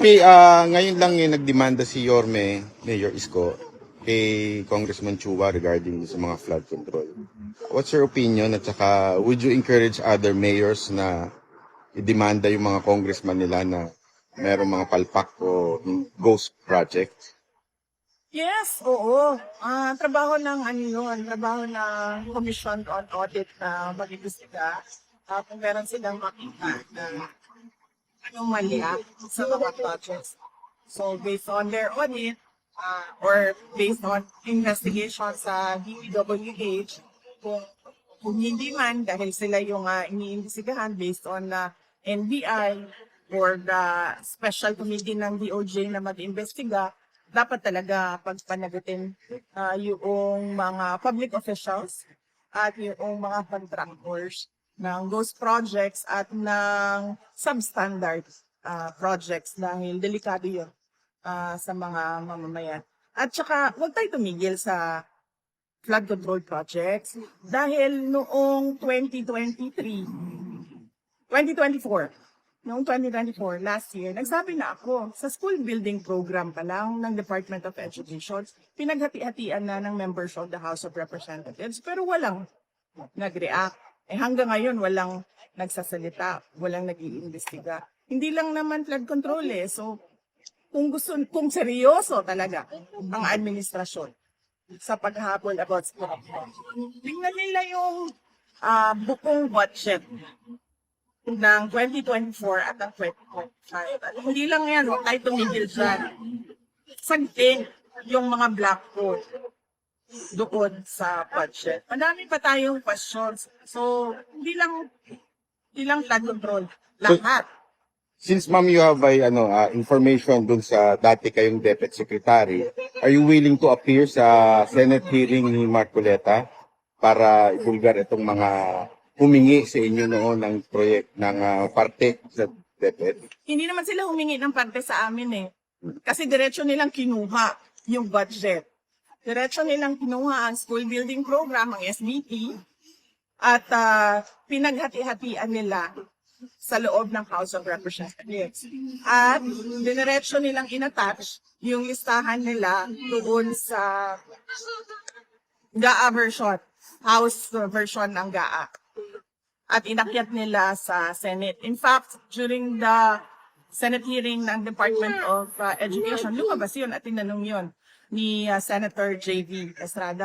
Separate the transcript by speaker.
Speaker 1: MP, ah, ngayon lang yung nagdemanda si Yorme, Mayor Isko, kay Congressman Chua regarding sa mga flood control. What's your opinion at saka would you encourage other mayors na idemanda yung mga congressman nila na merong mga palpak o ghost project?
Speaker 2: Yes, oo. Ah, trabaho ng ano yun, trabaho ng Commission on Audit na mag-imbestiga. Ah, kung meron silang makita na anomalya sa mga projects. So, based on their audit, ah, or based on investigation sa DPWH, kung, kung hindi man, dahil sila yung uh, iniimbestigahan based on na NBI or the special committee ng DOJ na mag-imbestiga, dapat talaga pagpanagutin ah, yung mga public officials at yung mga contractors ng ghost projects at ng substandard ah, projects dahil delikado yun ah, sa mga mamamayan. At saka, huwag tayo tumigil sa flood control projects dahil noong 2023, 2024, noong 2024, last year, nagsabi na ako, sa school building program pa lang ng Department of Education, pinaghati-hatian na ng members of the House of Representatives, pero walang nag-react. Eh hanggang ngayon, walang nagsasalita, walang nag-iimbestiga. Hindi lang naman flood control eh. So, kung gusto, kung seryoso talaga ang administrasyon sa paghabol about sa tingnan nila yung ah, bukong budget ng 2024 at ng 2025. At hindi lang yan, huwag tayo tumigil dyan. Sagtin yung mga black hole doon sa budget. Madami pa tayong questions. So, hindi lang, hindi lang flood control. Lahat.
Speaker 1: Since ma'am you have ay, ano, ah, information dun sa dati kayong Deputy Secretary, are you willing to appear sa Senate hearing ni Marcoleta para ibulgar itong mga humingi sa inyo noon ng proyekt ng ah, parte sa DepEd?
Speaker 2: Hindi naman sila humingi ng parte sa amin eh. Kasi diretso nilang kinuha yung budget. Diretso nilang kinuha ang school building program, ang SBP, at ah, pinaghati-hatian nila sa loob ng House of Representatives. At diniretso nilang inattach yung listahan nila doon sa GAA version, House version ng GAA at inakyat nila sa Senate. In fact, during the Senate hearing ng Department of uh, Education, lumabas yun at tinanong yun ni uh, Senator J.V. Estrada.